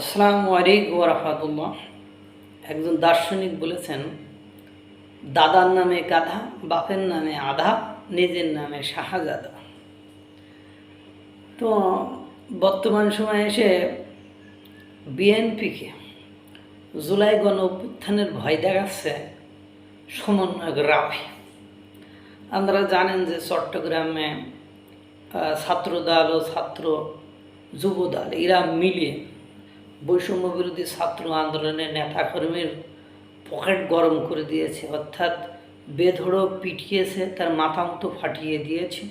আসসালামু আলাইকুম রহমতুল্লাহ। একজন দার্শনিক বলেছেন, দাদার নামে গাধা, বাপের নামে আধা, নিজের নামে শাহজাদা। তো বর্তমান সময়ে এসে বিএনপিকে জুলাই গণ অভ্যুত্থানের ভয় দেখাচ্ছে সমন্বয়ক রাফি। আপনারা জানেন যে চট্টগ্রামে ছাত্রদল ও ছাত্র যুবদল, এরা মিলিয়ে বৈষম্য বিরোধী ছাত্র আন্দোলনের নেতাকর্মীর পকেট গরম করে দিয়েছে, অর্থাৎ বেধড়ো পিটিয়েছে, তার মাথা মতো ফাটিয়ে দিয়েছে।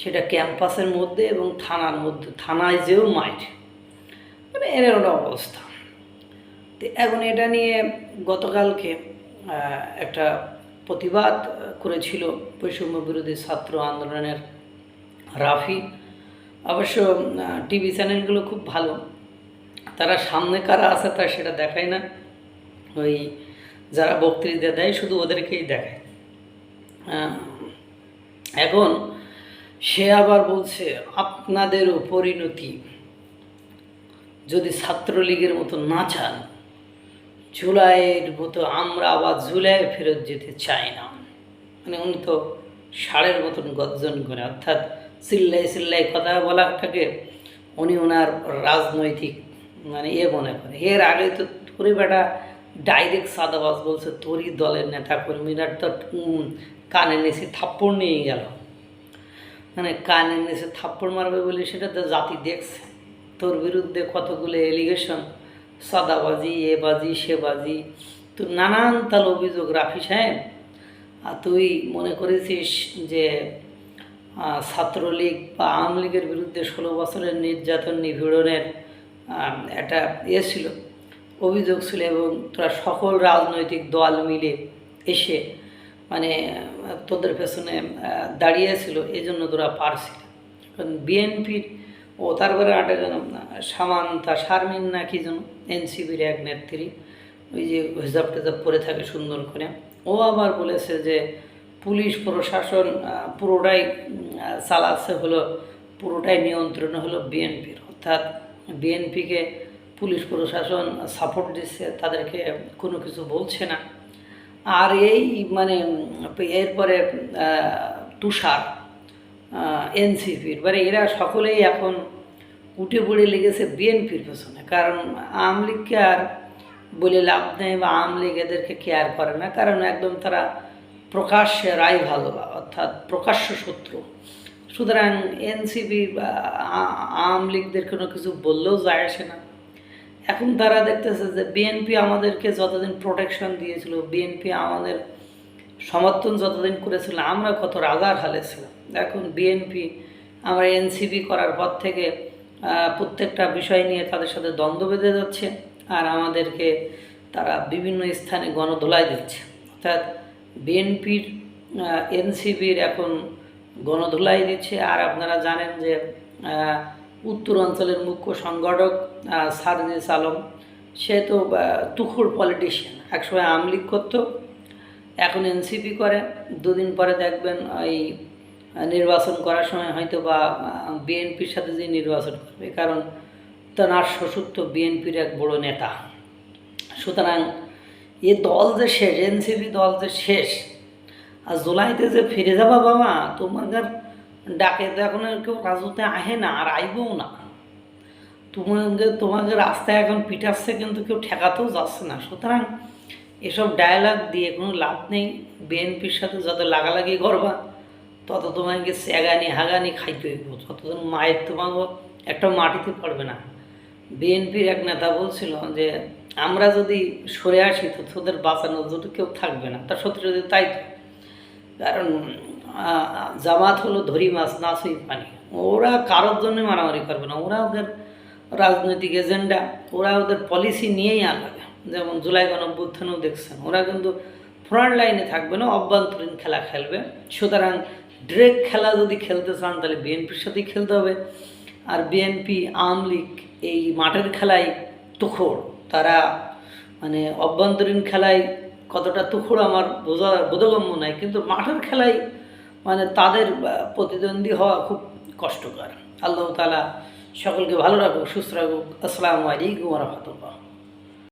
সেটা ক্যাম্পাসের মধ্যে এবং থানার মধ্যে, থানায় যেও মাইট মানে এর একটা অবস্থা। তো এখন এটা নিয়ে গতকালকে একটা প্রতিবাদ করেছিল বৈষম্য বিরোধী ছাত্র আন্দোলনের রাফি। অবশ্য টিভি চ্যানেলগুলো খুব ভালো। তারা সামনে কারা আছে তা সেটা দেখায় না। ওই যারা বক্তৃতা দেয় শুধু ওদেরকেই দেখায়। এখন সে আবার বলছে আপনাদেরও পরিণতি যদি ছাত্রলীগের মতো না চান, জুলাইয়ের মতো আমরা আবার জুলাই ফেরত যেতে চাই না। মানে উনি তো ষাঁড়ের মতন গর্জন করে, অর্থাৎ চিল্লাই চিল্লাই কথা বলাটাকে উনি ওনার রাজনৈতিক মানে এ মনে করে। এর আগে তো তোরই বেটা ডাইরেক্ট সাদাবাস বলছে, তোরই দলের নেতা কর্মীরা তো কানে নিচে থাপ্পড় নিয়ে গেল। মানে কানে নিচে থাপ্পড় মারবে বলে সেটা তো জাতি দেখছে। তোর বিরুদ্ধে কতগুলো এলিগেশন সাদাবাজি, এ বাজি, সে বাজি তো নানান তাল অভিযোগ রাফি সাহেব। আর তুই মনে করেছিস যে ছাত্রলীগ বা আওয়ামী লীগের বিরুদ্ধে ষোলো বছরের নির্যাতন নিপীড়নের একটা ইয়ে ছিল, অভিযোগ ছিল এবং তোরা সকল রাজনৈতিক দল মিলে এসে মানে তোদের পেছনে দাঁড়িয়েছিল এই জন্য তোরা পারছিল। কারণ বিএনপির ও তারপরে আটা যেন সামান্তা শারমিন না কি যেন এনসিবির এক নেত্রী, ওই যে হিজাব টেজাব পরে থাকে সুন্দর করে। ও আবার বলেছে যে, পুলিশ প্রশাসন পুরোটাই চালাচ্ছে হলো, পুরোটাই নিয়ন্ত্রণ হলো বিএনপির অর্থাৎ বিএনপিকে পুলিশ প্রশাসন সাপোর্ট দিচ্ছে, তাদেরকে কোনো কিছু বলছে না। আর এই মানে এরপরে তুষার এনসিপির মানে এরা সকলেই এখন উঠে পড়ে লেগেছে বিএনপির পেছনে। কারণ আওয়ামী লীগকে আর বলে লাভ নেই বা আওয়ামী লীগ এদেরকে কেয়ার করে না। কারণ একদম তারা প্রকাশ্যে রাইভাল অর্থাৎ প্রকাশ্য শত্রু। সুতরাং এনসিপি বা আওয়ামী লীগদের কোনো কিছু বললেও যায় আসে না। এখন তারা দেখতেছে যে বিএনপি আমাদেরকে যতদিন প্রোটেকশন দিয়েছিল বিএনপি আমাদের সমর্থন যতদিন করেছিল, আমরা কত রাজার হালে ছিলাম। এখন বিএনপি আমরা এনসিপি করার পর থেকে প্রত্যেকটা বিষয় নিয়ে তাদের সাথে দ্বন্দ্ব বেঁধে যাচ্ছে আর আমাদেরকে তারা বিভিন্ন স্থানে গণধোলাই দিচ্ছে। অর্থাৎ বিএনপির এনসিবির এখন গণধোলাই দিচ্ছে। আর আপনারা জানেন যে উত্তর অঞ্চলের মুখ্য সংগঠক সারজিস আলম, সে তো তুখুর পলিটিশিয়ান একসময় আমলিগ করতো, এখন এনসিপি করে। দুদিন পরে দেখবেন ওই নির্বাচন করার সময় হয়তো বা বিএনপির সাথে যে নির্বাচন করবে, কারণ তার শ্বশুর তো বিএনপির এক বড় নেতা। সুতরাং এ দল যে শেষ, এনসিপি দল যে শেষ আর জুলাইতে যে ফিরে যাবা বাবা, তোমাদের ডাকে তো এখন কেউ রাজুতে আহে না আর আইবও না। তোমাকে তোমাকে রাস্তায় এখন পিটাচ্ছে কিন্তু কেউ ঠেকাতেও যাচ্ছে না। সুতরাং এসব ডায়ালগ দিয়ে কোনো লাভ নেই। বিএনপির সাথে যত লাগালাগি করবা, তত তোমাকে স্যাগানি হাগানি খাইতে হইব। যতদিন মায়ের তোমাকে একটা মাটিতে পড়বে না। বিএনপির এক নেতা বলছিল যে, আমরা যদি সরে আসি তো তোদের বাঁচানোর জন্য কেউ থাকবে না। তার সত্যি যদি তাই তো কারণ জামাত হলো ধরি মাছ নাচই পানি। ওরা কারোর জন্য মারামারি করবে না। ওরা ওদের রাজনৈতিক এজেন্ডা। ওরা ওদের পলিসি নিয়েই আনবে যেমন জুলাই গণঅভ্যুত্থানেও দেখছেন। ওরা কিন্তু ফ্রন্ট লাইনে থাকবে না, অভ্যন্তরীণ খেলা খেলবে। সুতরাং ডিরেক্ট খেলা যদি খেলতে চান, তাহলে বিএনপির সাথেই খেলতে হবে। আর বিএনপি আওয়ামী লীগ এই মাঠের খেলায় তুখোড়। তারা মানে অভ্যন্তরীণ খেলায় কতটা তুখুর আমার বোঝা, বোধগম্য নয় কিন্তু মাঠের খেলায় মানে তাদের প্রতিদ্বন্দ্বী হওয়া খুব কষ্টকর। আল্লাহ তালা সকলকে ভালো রাখুক, সুস্থ রাখুক। আসসালামু আলাইকুম রহমতুল্লাহ।